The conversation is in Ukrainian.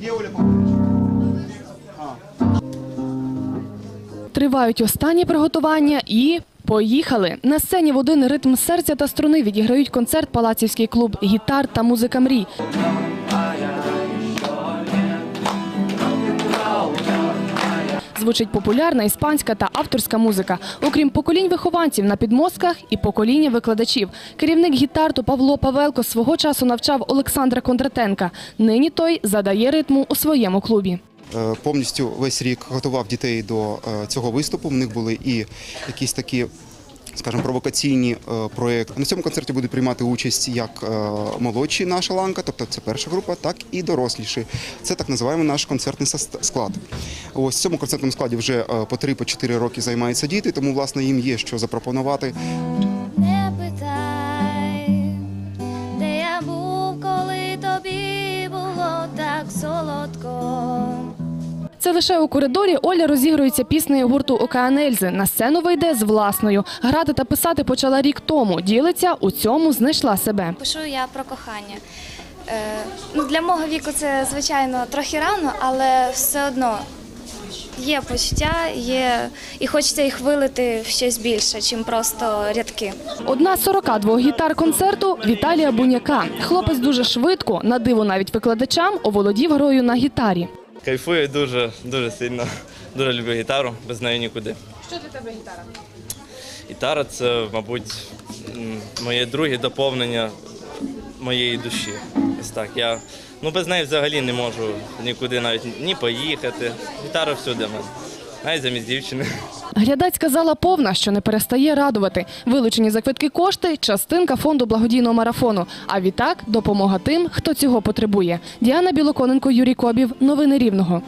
Где Оля? Тривають останні приготування і поїхали. На сцені в один ритм серця та струни відіграють концерт Палацівський клуб гітар та музика мрій. Звучить популярна іспанська та авторська музика. Окрім поколінь вихованців на підмостках і покоління викладачів. Керівник гітарту Павло Павелко свого часу навчав Олександра Кондратенка. Нині той задає ритму у своєму клубі. Е, Повністю весь рік готував дітей до е, цього виступу. У них були і якісь такі. Скажімо, провокаційні е, проекти. На цьому концерті будуть приймати участь як е, молодші наша ланка, тобто це перша група, так і доросліші. Це так називаємо наш концертний склад. Ось в цьому концертному складі вже е, по 3-4 роки займаються діти, тому власне їм є що запропонувати. Це лише у коридорі Оля розігрується піснею гурту Океан Ельзи. На сцену вийде з власною. Грати та писати почала рік тому. Ділиться, у цьому знайшла себе. Пишу я про кохання. Е, ну, для мого віку це, звичайно, трохи рано, але все одно є почуття, є і хочеться їх вилити в щось більше, чим просто рядки. Одна з 42 гітар концерту Віталія Буняка. Хлопець дуже швидко, на диво навіть викладачам, оволодів грою на гітарі. Кайфую дуже, дуже сильно. Дуже люблю гітару, без неї нікуди. Що для тебе гітара? Гітара це, мабуть, моє друге доповнення моєї душі. Ось так. Я ну, без неї взагалі не можу нікуди навіть ні поїхати. Гітара всюди в мене. Навіть замість дівчини. Глядаць зала повна, що не перестає радувати. Вилучені за квитки кошти – частинка фонду благодійного марафону. А відтак – допомога тим, хто цього потребує. Діана Білоконенко, Юрій Кобів. Новини Рівного.